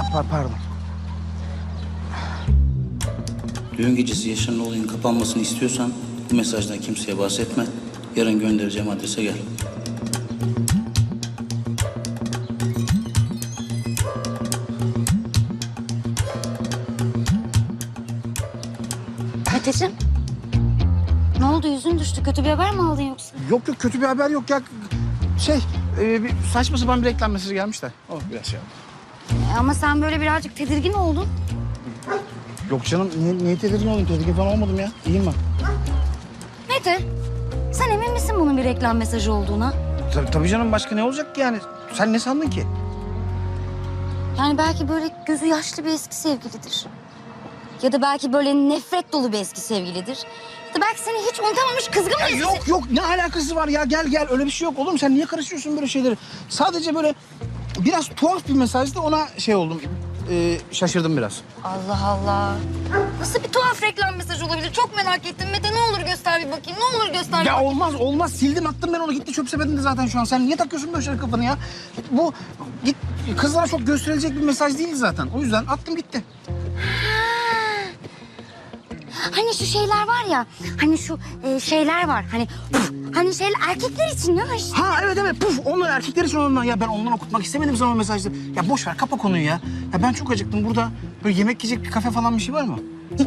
Ah, par- pardon. Düğün gecesi yaşanan olayın kapanmasını istiyorsan bu mesajdan kimseye bahsetme. Yarın göndereceğim adrese gel. Meteciğim. Ne oldu yüzün düştü kötü bir haber mi aldın yoksa? Yok yok kötü bir haber yok ya. Şey e, bir saçma sapan bir reklam mesajı gelmiş de. O biraz şey oldu. E, ama sen böyle birazcık tedirgin oldun. Yok canım niye, niye tedirgin oldum? Tedirgin falan olmadım ya. İyiyim ben. Mete sen emin misin bunun bir reklam mesajı olduğuna? Tabii, tabii canım başka ne olacak ki yani? Sen ne sandın ki? Yani belki böyle gözü yaşlı bir eski sevgilidir. Ya da belki böyle nefret dolu bir eski sevgilidir. Ya da belki seni hiç unutamamış kızgın bir eski yok yok ne alakası var ya gel gel öyle bir şey yok oğlum sen niye karışıyorsun böyle şeyleri? Sadece böyle biraz tuhaf bir mesajdı ona şey oldum e, şaşırdım biraz. Allah Allah. Nasıl bir tuhaf reklam mesajı olabilir? Çok merak ettim. Mete ne olur göster bir bakayım. Ne olur göster. bir Ya bakayım. olmaz olmaz sildim attım ben onu gitti çöp sepetinde zaten şu an. Sen niye takıyorsun böyle şeyler kafanı ya? Bu git kızlara çok gösterilecek bir mesaj değil zaten. O yüzden attım gitti. Hani şu şeyler var ya. Hani şu e, şeyler var. Hani puf, hani şeyler erkekler için ya. işte. Ha evet evet puf onlar erkekler için ondan. Ya ben ondan okutmak istemedim sana o mesajları. Ya boş ver kapa konuyu ya. Ya ben çok acıktım burada. Böyle yemek yiyecek bir kafe falan bir şey var mı?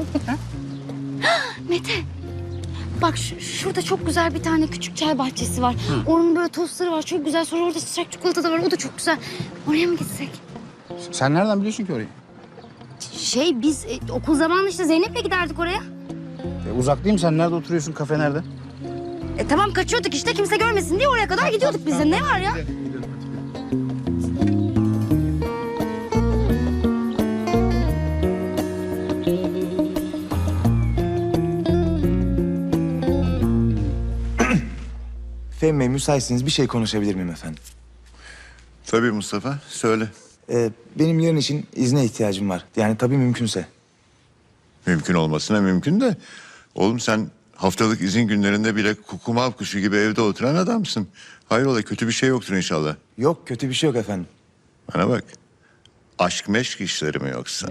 Mete. Bak şu- şurada çok güzel bir tane küçük çay bahçesi var. Onun böyle tostları var. Çok güzel. Sonra orada sıcak çikolata da var. O da çok güzel. Oraya mı gitsek? Sen nereden biliyorsun ki orayı? Şey biz e, okul zamanı işte Zeynep'le giderdik oraya. E, uzak değil mi? Sen nerede oturuyorsun? Kafe nerede? E tamam kaçıyorduk işte kimse görmesin diye oraya kadar gidiyorduk biz de. Ne var ya? Fehmi Bey müsaitseniz bir şey konuşabilir miyim efendim? Tabii Mustafa, söyle. Ee, benim yarın için izne ihtiyacım var. Yani tabii mümkünse. Mümkün olmasına mümkün de... Oğlum sen haftalık izin günlerinde bile kukumav kuşu gibi evde oturan adamsın. Hayrola kötü bir şey yoktur inşallah. Yok kötü bir şey yok efendim. Bana bak. Aşk meşk işleri mi yoksa?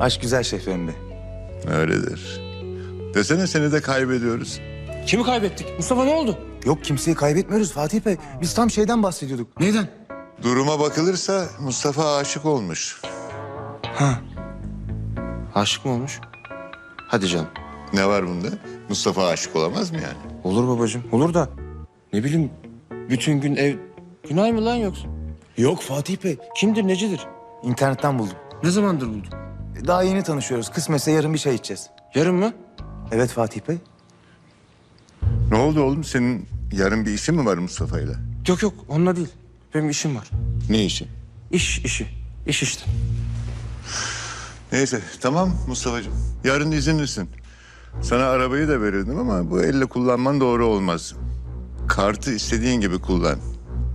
Aşk güzel şey Bey. Öyledir. Desene seni de kaybediyoruz. Kimi kaybettik? Mustafa ne oldu? Yok kimseyi kaybetmiyoruz Fatih Bey. Biz tam şeyden bahsediyorduk. Neyden? Duruma bakılırsa Mustafa aşık olmuş. Aşık mı olmuş? Hadi canım. Ne var bunda? Mustafa aşık olamaz mı yani? Olur babacığım. Olur da. Ne bileyim bütün gün ev... Günay mı lan yoksa? Yok Fatih Bey. Kimdir necidir? İnternetten buldum. Ne zamandır buldun? Daha yeni tanışıyoruz. Kısmetse yarın bir şey içeceğiz. Yarın mı? Evet Fatih Bey. Ne oldu oğlum? Senin yarın bir işin mi var Mustafa'yla? Yok yok onunla değil. Benim işim var. Ne işi? İş işi. İş işte. Neyse tamam Mustafa'cığım. Yarın izinlisin. Sana arabayı da verirdim ama bu elle kullanman doğru olmaz. Kartı istediğin gibi kullan.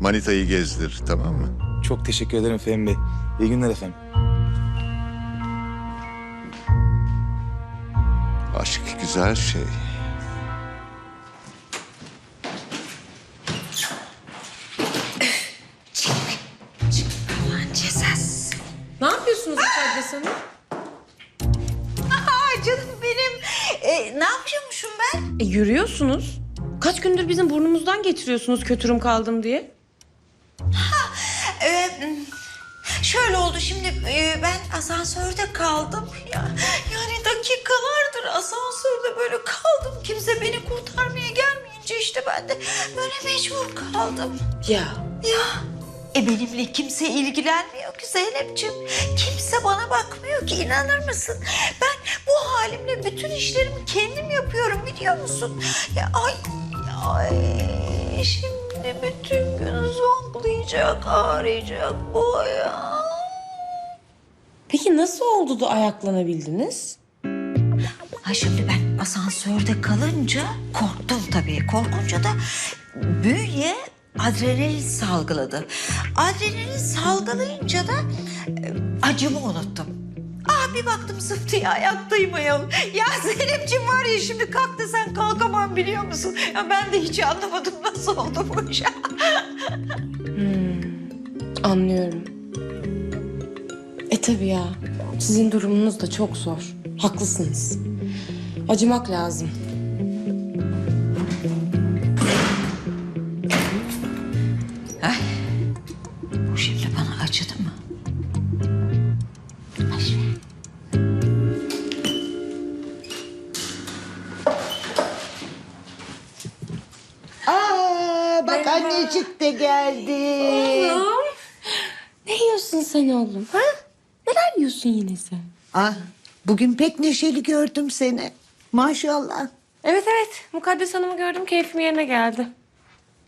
Manitayı gezdir tamam mı? Çok teşekkür ederim Fehmi Bey. İyi günler efendim. Aşk güzel şey. Ne yapıyormuşum ben? E, yürüyorsunuz. Kaç gündür bizim burnumuzdan getiriyorsunuz kötürüm kaldım diye. E, şöyle oldu şimdi e, ben asansörde kaldım. Ya, yani dakikalardır asansörde böyle kaldım. Kimse beni kurtarmaya gelmeyince işte ben de böyle mecbur kaldım. Ya Ya e benimle kimse ilgilenmiyor ki Zeynep'ciğim. Kimse bana bakmıyor ki inanır mısın? Ben bu halimle bütün işlerimi kendim yapıyorum biliyor musun? Ya ay, ay şimdi bütün gün zonklayacak, ağrıyacak bu ayağım. peki nasıl oldu da ayaklanabildiniz? Ha şimdi ben asansörde kalınca korktum tabii. Korkunca da bünye adrenalin salgıladı. Adrenalin salgılayınca da e, acımı unuttum. Ah bir baktım zıp diye ayaktayım ayol. Ya Zeynep'ciğim var ya şimdi kalk desen kalkamam biliyor musun? Ya ben de hiç anlamadım nasıl oldu bu iş. Anlıyorum. E tabii ya. Sizin durumunuz da çok zor. Haklısınız. Acımak lazım. Bak annecik de geldi. Oğlum. Ne yiyorsun sen oğlum? Ha? Neler yiyorsun yine sen? Ah, bugün pek neşeli gördüm seni. Maşallah. Evet evet. Mukaddes Hanım'ı gördüm. Keyfim yerine geldi.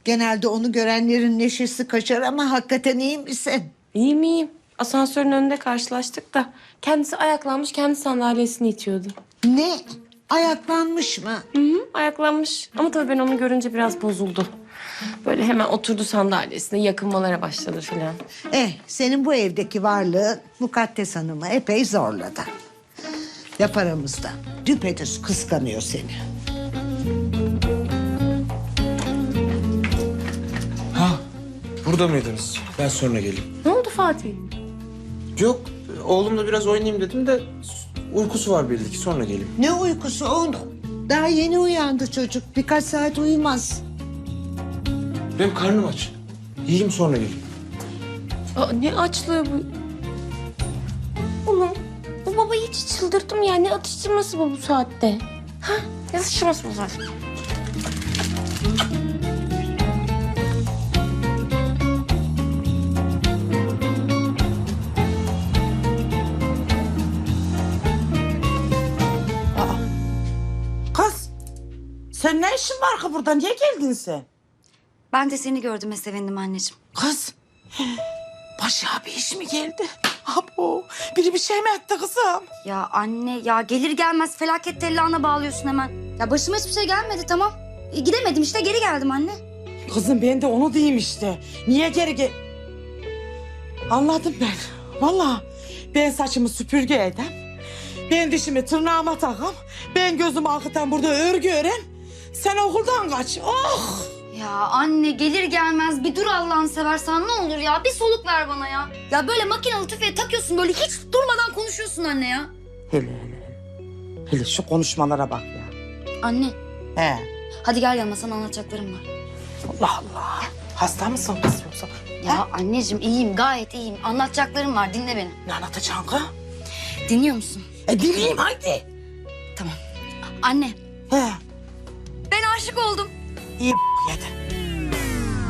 Genelde onu görenlerin neşesi kaçar ama hakikaten iyi misin? İyiyim iyiyim. Asansörün önünde karşılaştık da kendisi ayaklanmış kendi sandalyesini itiyordu. Ne? Ayaklanmış mı? Hı hı, ayaklanmış. Ama tabii ben onu görünce biraz bozuldu. Böyle hemen oturdu sandalyesine yakınmalara başladı filan. Eh, senin bu evdeki varlığın Mukaddes Hanım'ı epey zorladı. Laf aramızda. Düpedüz kıskanıyor seni. Ha burada mıydınız? Ben sonra geleyim. Ne oldu Fatih? Yok oğlumla biraz oynayayım dedim de uykusu var belli ki sonra geleyim. Ne uykusu oğlum? Daha yeni uyandı çocuk. Birkaç saat uyumaz. Benim karnım aç. Yiyeyim sonra geleyim. Aa, ne açlığı bu? Oğlum bu babayı hiç çıldırttım ya. Ne atıştırması bu bu saatte? Ha? Ne atıştırması bu saatte? Kız sen ne işin var ki burada? Niye geldin sen? Ben de seni gördüğüme sevindim anneciğim. Kız başa bir iş mi geldi? Abo biri bir şey mi etti kızım? Ya anne ya gelir gelmez felaket tellağına bağlıyorsun hemen. Ya başıma hiçbir şey gelmedi tamam. E, gidemedim işte geri geldim anne. Kızım ben de onu diyeyim işte. Niye geri gel... Anladım ben. Vallahi ben saçımı süpürge edem. Ben dişimi tırnağıma takam. Ben gözümü akıtan burada örgü ören. Sen okuldan kaç. Oh! Ya anne gelir gelmez bir dur Allah'ını seversen ne olur ya bir soluk ver bana ya. Ya böyle makinalı tüfeği takıyorsun böyle hiç durmadan konuşuyorsun anne ya. Hele hele. Hele şu konuşmalara bak ya. Anne He. hadi gel yanıma sana anlatacaklarım var. Allah Allah. Hasta mısın kız yoksa? Ya anneciğim iyiyim gayet iyiyim. Anlatacaklarım var dinle beni. Ne anlatacaksın kız? Dinliyor musun? E dinleyeyim haydi. Anne He. ben aşık oldum. İyi yedi.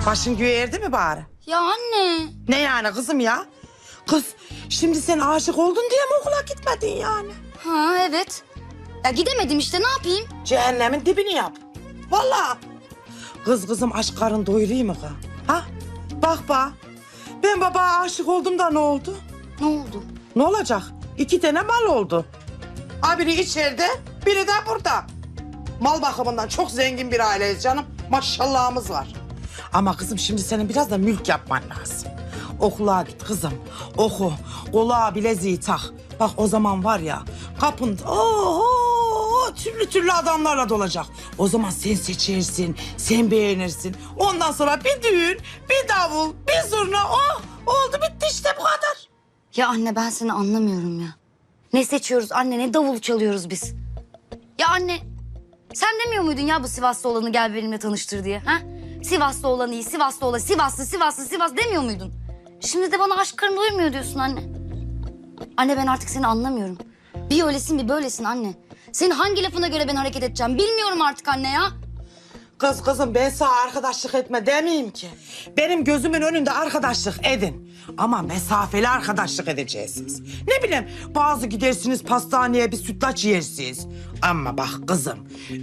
Başın göğe erdi mi bari? Ya anne. Ne yani kızım ya? Kız şimdi sen aşık oldun diye mi okula gitmedin yani? Ha evet. Ya gidemedim işte ne yapayım? Cehennemin dibini yap. Vallahi. Kız kızım aşk karın doyurayım mı kız? Ha? Bak bak. Ben babaya aşık oldum da ne oldu? Ne oldu? Ne olacak? İki tane mal oldu. Ha biri içeride, biri de burada. Mal bakımından çok zengin bir aileyiz canım. Maşallahımız var. Ama kızım şimdi senin biraz da mülk yapman lazım. Okula git kızım. Oku. Kulağa bileziği tak. Bak o zaman var ya kapında oho, türlü türlü adamlarla dolacak. O zaman sen seçersin, sen beğenirsin. Ondan sonra bir düğün, bir davul, bir zurna. Oh oldu bitti işte bu kadar. Ya anne ben seni anlamıyorum ya. Ne seçiyoruz anne ne davul çalıyoruz biz. Ya anne sen demiyor muydun ya bu Sivaslı olanı gel benimle tanıştır diye ha? Sivaslı olan iyi, Sivaslı olan Sivaslı, Sivaslı, Sivas demiyor muydun? Şimdi de bana aşk karın doyurmuyor diyorsun anne. Anne ben artık seni anlamıyorum. Bir öylesin bir böylesin anne. Senin hangi lafına göre ben hareket edeceğim bilmiyorum artık anne ya. Kız kızım ben sana arkadaşlık etme demeyeyim ki. Benim gözümün önünde arkadaşlık edin. Ama mesafeli arkadaşlık edeceksiniz. Ne bileyim bazı gidersiniz pastaneye bir sütlaç yersiniz. Ama bak kızım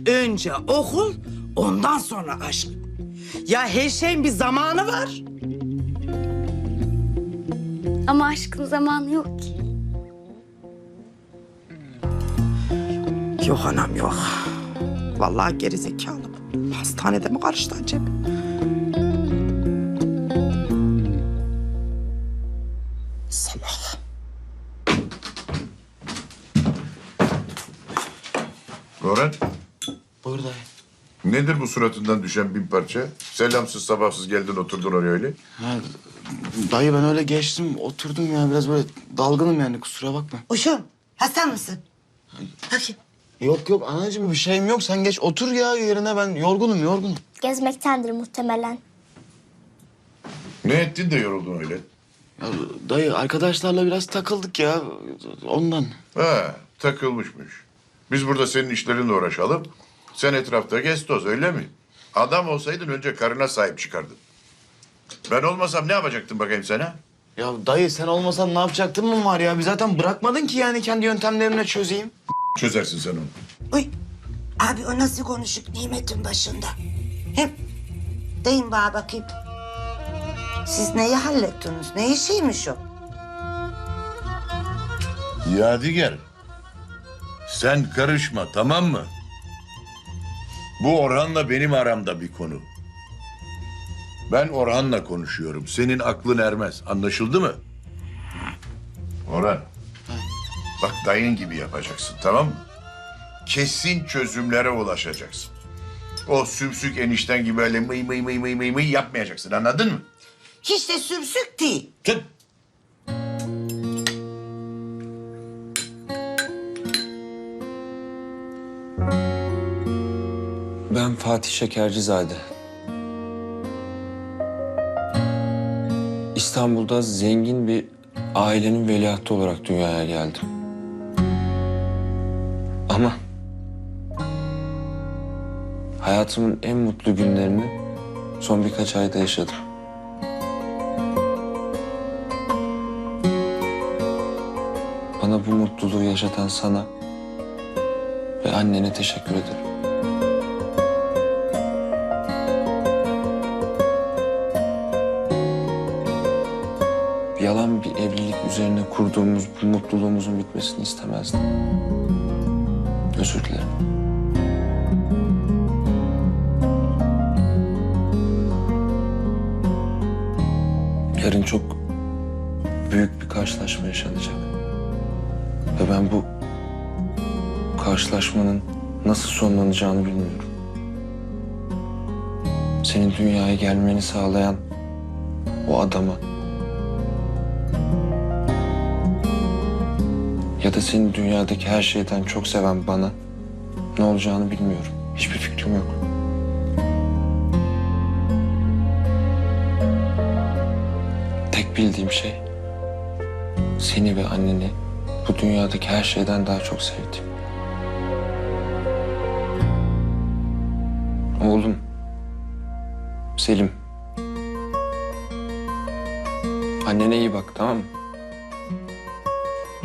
önce okul ondan sonra aşk. Ya her şeyin bir zamanı var. Ama aşkın zamanı yok ki. Yok anam yok. Vallahi geri zekalı. Hastanede mi karıştı acaba? Salak. Murat, Buyur dayı. Nedir bu suratından düşen bin parça? Selamsız sabahsız geldin oturdun oraya öyle. Ha, dayı ben öyle geçtim oturdum ya biraz böyle dalgınım yani kusura bakma. Uşum hasta mısın? Bakayım. Yok yok anacığım bir şeyim yok sen geç otur ya yerine ben yorgunum yorgunum. Gezmektendir muhtemelen. Ne ettin de yoruldun öyle? Ya, dayı arkadaşlarla biraz takıldık ya ondan. Ha, takılmışmış. Biz burada senin işlerinle uğraşalım. Sen etrafta gez toz öyle mi? Adam olsaydın önce karına sahip çıkardın. Ben olmasam ne yapacaktın bakayım sana? Ya dayı sen olmasan ne yapacaktın mı var ya? Bir zaten bırakmadın ki yani kendi yöntemlerimle çözeyim. Çözersin sen onu. Uy. Abi o nasıl konuşuk nimetin başında? Hem deyin bana bakayım. Siz neyi hallettiniz? Ne işiymiş o? Yadigar. Sen karışma tamam mı? Bu Orhan'la benim aramda bir konu. Ben Orhan'la konuşuyorum. Senin aklın ermez. Anlaşıldı mı? Orhan. Bak dayın gibi yapacaksın tamam mı? Kesin çözümlere ulaşacaksın. O sümsük enişten gibi öyle mıy mıy mıy mıy mıy mıy yapmayacaksın anladın mı? Hiç de sümsük değil. Tut. Ben Fatih Şekercizade. İstanbul'da zengin bir ailenin veliahtı olarak dünyaya geldim. Hayatımın en mutlu günlerini son birkaç ayda yaşadım. Bana bu mutluluğu yaşatan sana ve annene teşekkür ederim. yalan bir evlilik üzerine kurduğumuz bu mutluluğumuzun bitmesini istemezdim. Özür dilerim. Yarın çok büyük bir karşılaşma yaşanacak. Ve ben bu karşılaşmanın nasıl sonlanacağını bilmiyorum. Senin dünyaya gelmeni sağlayan o adama ya da seni dünyadaki her şeyden çok seven bana ne olacağını bilmiyorum. Hiçbir fikrim yok. Bildiğim şey seni ve anneni bu dünyadaki her şeyden daha çok sevdim. Oğlum Selim. Annene iyi bak tamam mı?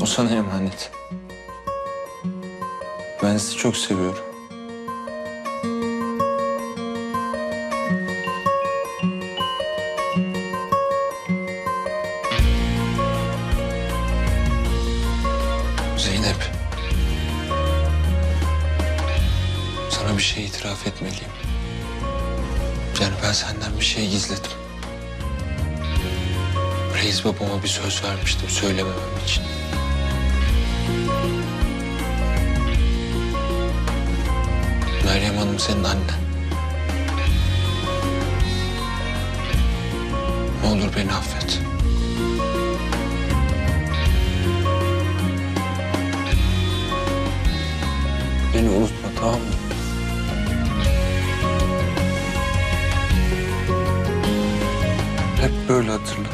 O sana emanet. Ben sizi çok seviyorum. Zeynep. Sana bir şey itiraf etmeliyim. Yani ben senden bir şey gizledim. Reis babama bir söz vermiştim söylememem için. Meryem Hanım senin annen. Ne olur beni affet. Beni unutma tamam mı? Hep böyle hatırla.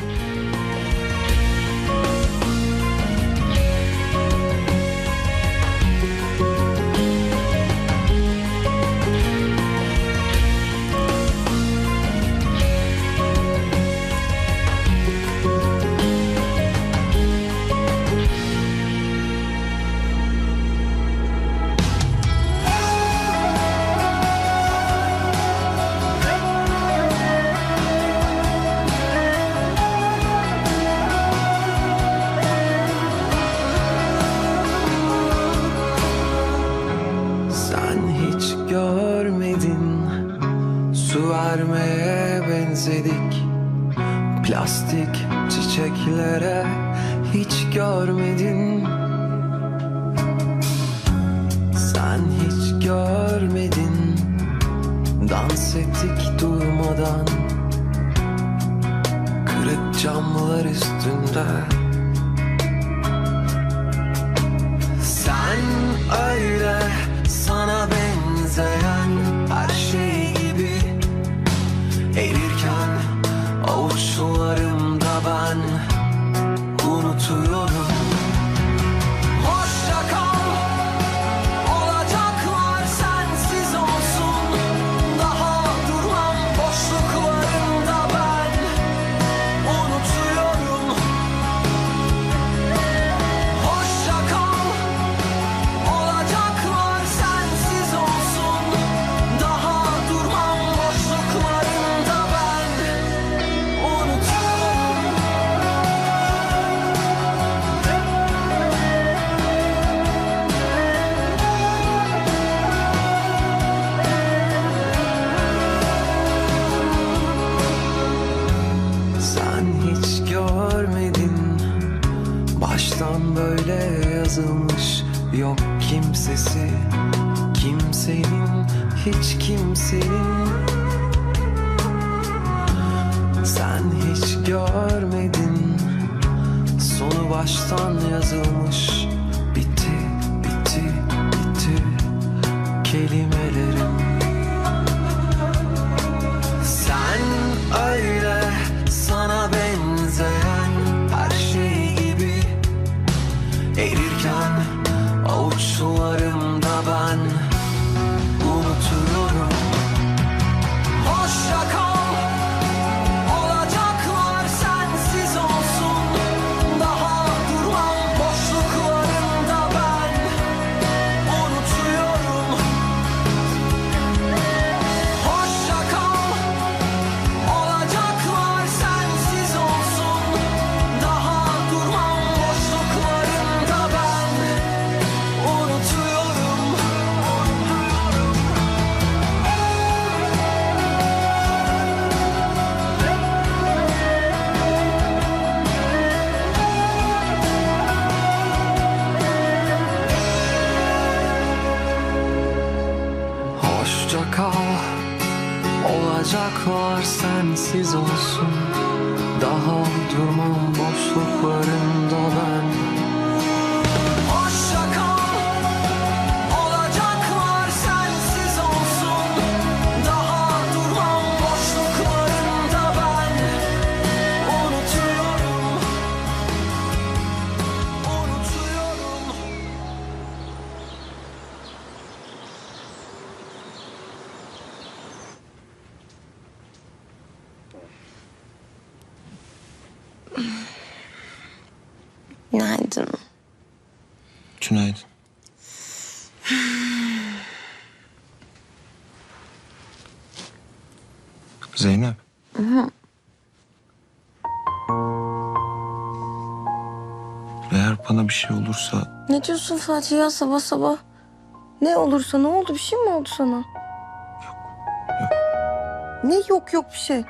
Sen hiç görmedin Dans ettik durmadan. Kırık camlar üstünde. Sen öyle sensiz olsun Günaydın. Günaydın. Zeynep. Eğer bana bir şey olursa Ne diyorsun Fatih ya sabah sabah? Ne olursa ne oldu? Bir şey mi oldu sana? Ne yok yok bir şey.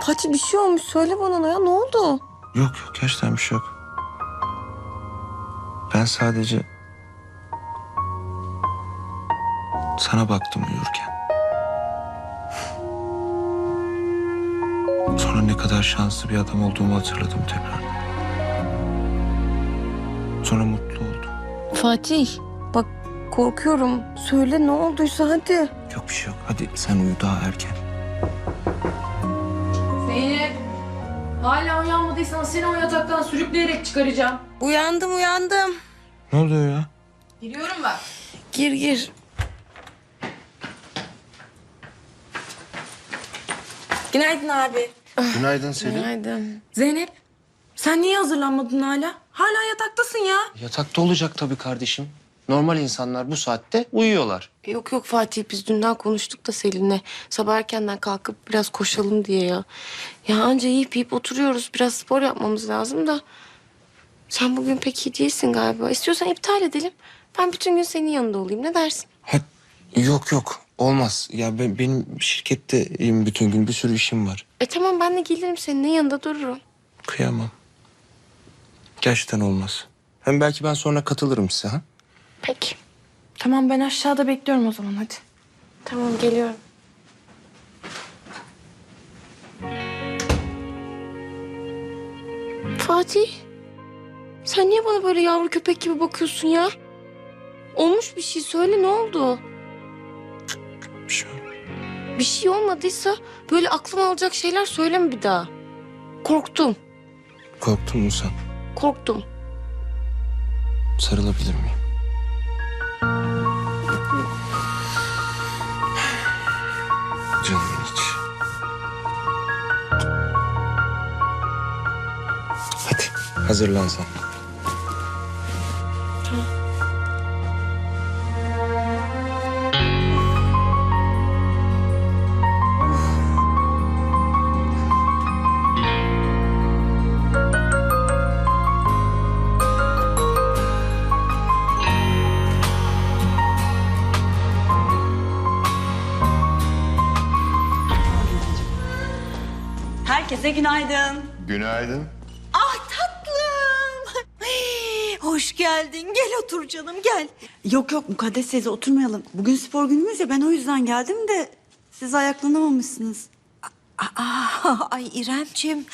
Fatih bir şey olmuş. Söyle bana ya ne oldu? Yok yok gerçekten bir şey yok. Ben sadece sana baktım uyurken. Sonra ne kadar şanslı bir adam olduğumu hatırladım tekrar. Sonra mutlu oldum. Fatih bak korkuyorum. Söyle ne olduysa hadi. Yok bir şey yok. Hadi sen uyu daha erken. Zeynep. Hala uyanmadıysan seni o yataktan sürükleyerek çıkaracağım. Uyandım uyandım. Ne oluyor ya? Giriyorum ben. Gir gir. Günaydın abi. Günaydın Selin. Günaydın. Zeynep. Sen niye hazırlanmadın hala? Hala yataktasın ya. Yatakta olacak tabii kardeşim. Normal insanlar bu saatte uyuyorlar. Yok yok Fatih biz dünden konuştuk da Selin'le. Sabah erkenden kalkıp biraz koşalım diye ya. Ya anca yiyip yiyip oturuyoruz. Biraz spor yapmamız lazım da. Sen bugün pek iyi değilsin galiba. İstiyorsan iptal edelim. Ben bütün gün senin yanında olayım. Ne dersin? Ha, yok yok. Olmaz. Ya ben, benim şirketteyim bütün gün. Bir sürü işim var. E tamam ben de gelirim senin yanında dururum. Kıyamam. Gerçekten olmaz. Hem belki ben sonra katılırım size ha? Peki. Tamam ben aşağıda bekliyorum o zaman hadi. Tamam geliyorum. Fatih. Sen niye bana böyle yavru köpek gibi bakıyorsun ya? Olmuş bir şey söyle ne oldu? Bir şey. Bir şey olmadıysa böyle aklıma alacak şeyler söyleme bir daha. Korktum. Korktun mu sen? Korktum. Sarılabilir miyim? Canımın içi. Hadi hazırlan sen. Herkese günaydın. Günaydın. Ah tatlım. Ay, Hoş geldin. Gel otur canım gel. Yok yok Mukaddes teyze oturmayalım. Bugün spor günümüz ya ben o yüzden geldim de siz ayaklanamamışsınız. Aa, ay İremcim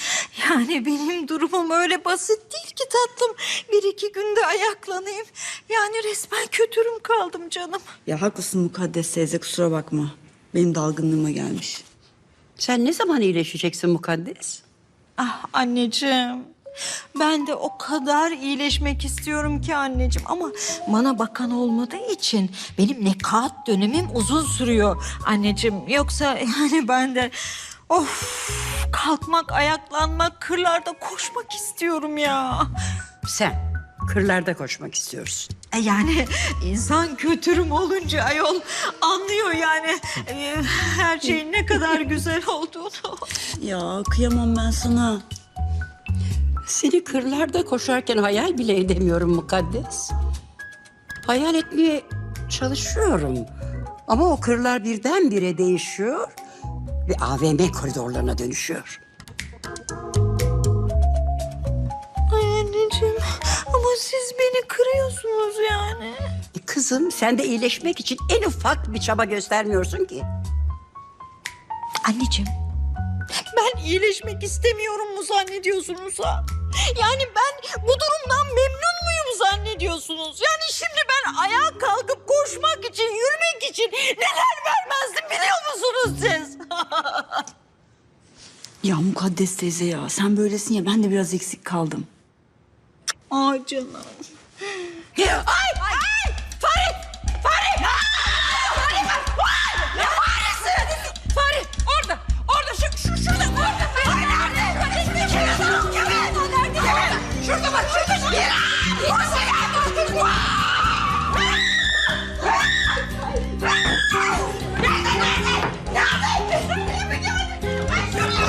yani benim durumum öyle basit değil ki tatlım. Bir iki günde ayaklanayım. Yani resmen kötürüm kaldım canım. Ya haklısın Mukaddes teyze kusura bakma. Benim dalgınlığıma gelmiş. Sen ne zaman iyileşeceksin Mukaddes? Ah anneciğim. Ben de o kadar iyileşmek istiyorum ki anneciğim ama bana bakan olmadığı için benim nekat dönemim uzun sürüyor anneciğim. Yoksa yani ben de of kalkmak, ayaklanmak, kırlarda koşmak istiyorum ya. Sen kırlarda koşmak istiyorsun. E Yani insan kötürüm olunca ayol anlıyor yani e, her şeyin ne kadar güzel olduğunu. Ya kıyamam ben sana. Seni kırlarda koşarken hayal bile edemiyorum Mukaddes. Hayal etmeye çalışıyorum. Ama o kırlar birdenbire değişiyor ve AVM koridorlarına dönüşüyor. Siz beni kırıyorsunuz yani. E kızım sen de iyileşmek için en ufak bir çaba göstermiyorsun ki. Anneciğim ben iyileşmek istemiyorum mu zannediyorsunuz ha? Yani ben bu durumdan memnun muyum zannediyorsunuz? Yani şimdi ben ayağa kalkıp koşmak için, yürümek için neler vermezdim biliyor musunuz siz? Ya Mukaddes teyze ya sen böylesin ya ben de biraz eksik kaldım. Ay canım. Ay! Ay! Farid! Farid! Aa! Farid! Vay! Ne faresi? Farid! Orada! Orada! Şu, şu, şurada! Orada! Farid nerede? Kimin? Kimin? Kimin? Kimin? Şurada bak! Şurada! Bir! Orada!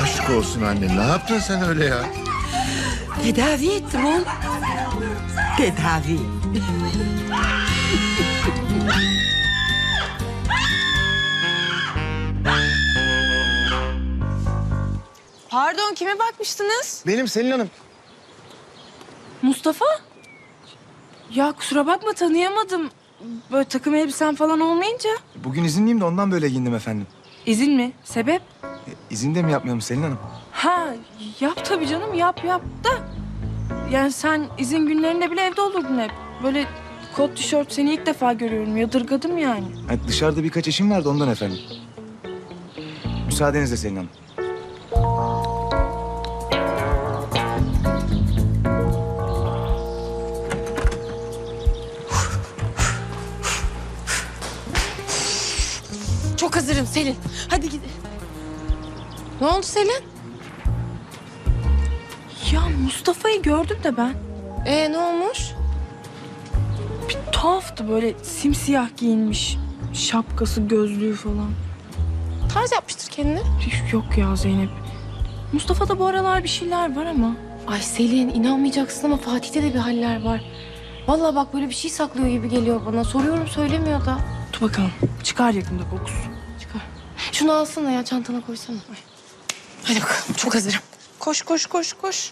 Aşk olsun anne. Ne yaptın sen öyle ya? Tedavi ettim oğlum. Tedavi. Pardon kime bakmıştınız? Benim Selin Hanım. Mustafa? Ya kusura bakma tanıyamadım. Böyle takım elbisen falan olmayınca. Bugün izinliyim de ondan böyle giyindim efendim. İzin mi? Sebep? E, İzin de mi yapmayalım Selin Hanım? Ha yap tabii canım yap yap da. Yani sen izin günlerinde bile evde olurdun hep. Böyle kot tişört seni ilk defa görüyorum. Yadırgadım yani. Ha, dışarıda birkaç işim vardı ondan efendim. Müsaadenizle Selin Hanım. Çok hazırım Selin. Hadi gidelim. Ne oldu Selin? Ya Mustafa'yı gördüm de ben. Ee ne olmuş? Bir tuhaftı böyle simsiyah giyinmiş. Şapkası, gözlüğü falan. Tarz yapmıştır kendini. Yok ya Zeynep. Mustafa'da bu aralar bir şeyler var ama. Ay Selin inanmayacaksın ama Fatih'te de bir haller var. Vallahi bak böyle bir şey saklıyor gibi geliyor bana. Soruyorum söylemiyor da. Dur bakalım. Çıkar yakında kokusu. Çıkar. Şunu alsana ya çantana koysana. Hadi bakalım çok hazırım. Koş koş koş koş.